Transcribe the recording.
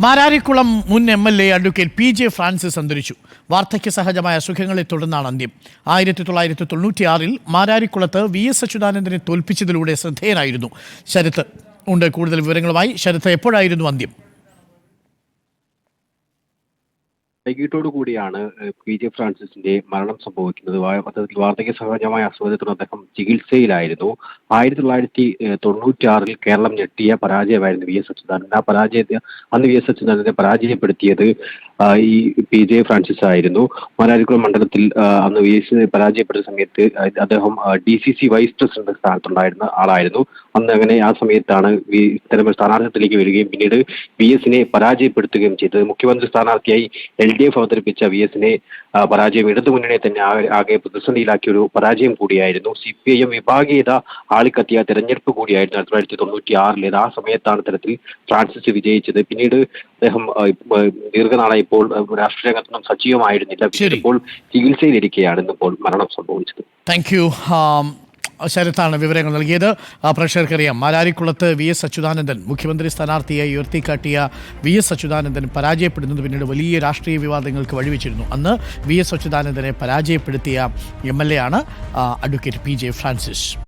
മാരാരിക്കുളം മുൻ M L A advocate P J Francis അന്തരിച്ചു. വാർദ്ധക്യ സഹജമായ അസുഖങ്ങളെ തുടർന്നാണ് അന്ത്യം. ആയിരത്തി തൊള്ളായിരത്തി തൊണ്ണൂറ്റിയാറിൽ മാരാരിക്കുളത്ത് വി എസ് അച്യുതാനന്ദനെ തോൽപ്പിച്ചതിലൂടെ ശ്രദ്ധേയനായിരുന്നു. ശരത്ത് ഉണ്ട്. കൂടുതൽ വിവരങ്ങളുമായി ശരത്ത് എപ്പോഴായിരുന്നു അന്ത്യം? വൈകിട്ടോടു കൂടിയാണ് പി ജെ ഫ്രാൻസിസിന്റെ മരണം സംഭവിക്കുന്നത്. വാർദ്ധക്യ സഹജമായ അസുഖത്തെ തുടർന്ന് അദ്ദേഹം ചികിത്സയിലായിരുന്നു. ആയിരത്തി തൊള്ളായിരത്തി തൊണ്ണൂറ്റിയാറിൽ കേരളം ഞെട്ടിയ പരാജയമായിരുന്നു വി എസ് അച്യുതാനന്ദൻ. ആ പരാജയത്തെ അന്ന് വി എസ് അച്യുതാനന്ദനെ പരാജയപ്പെടുത്തിയത് ഈ പി ജെ ഫ്രാൻസിസ് ആയിരുന്നു. മാരാരിക്കുളം മണ്ഡലത്തിൽ അന്ന് വി എസ് പരാജയപ്പെട്ട സമയത്ത് അദ്ദേഹം D C C vice president സ്ഥാനത്തുണ്ടായിരുന്ന ആളായിരുന്നു. അന്ന് അങ്ങനെ ആ സമയത്താണ് ഇത്തരം ഒരു സ്ഥാനാർത്ഥിത്വത്തിലേക്ക് വരികയും പിന്നീട് വി എസിനെ പരാജയപ്പെടുത്തുകയും ചെയ്തത്. മുഖ്യമന്ത്രി സ്ഥാനാർത്ഥിയായി എൽ ഡി എഫ് അവതരിപ്പിച്ച വി എസിനെ പരാജയം ഇടതു മുന്നണിയെ തന്നെ ആകെ പ്രതിസന്ധിയിലാക്കിയ ഒരു പരാജയം കൂടിയായിരുന്നു. സി പി ഐ എം വിഭാഗീയത ആളിക്കത്തിയ തെരഞ്ഞെടുപ്പ് കൂടിയായിരുന്നു ആയിരത്തി തൊള്ളായിരത്തി തൊണ്ണൂറ്റി ആറിലേത് ആ സമയത്താണ് തരത്തിൽ ഫ്രാൻസിസ് വിജയിച്ചത്. പിന്നീട് അദ്ദേഹം ദീർഘനാളെ ഇപ്പോൾ രാഷ്ട്രീയ രംഗത്തൊന്നും സജീവമായിരുന്നില്ല. ഇപ്പോൾ ചികിത്സയിലിരിക്കുകയാണ് ഇന്നിപ്പോൾ മരണം സംഭവിച്ചത്. താങ്ക് യു ശരത്താണ് വിവരങ്ങൾ നൽകിയത്. പ്രേക്ഷകർക്കറിയാം. മാലാരിക്കുളത്ത് വി എസ് അച്യുതാനന്ദൻ മുഖ്യമന്ത്രി സ്ഥാനാർത്ഥിയായി ഉയർത്തിക്കാട്ടിയ വി എസ് അച്യുതാനന്ദൻ പരാജയപ്പെടുന്നത് പിന്നീട് വലിയ രാഷ്ട്രീയ വിവാദങ്ങൾക്ക് വഴിവെച്ചിരുന്നു. അന്ന് വി എസ് അച്യുതാനന്ദനെ പരാജയപ്പെടുത്തിയ എം എൽ എ ആണ് അഡ്വക്കേറ്റ് പി ജെ ഫ്രാൻസിസ്.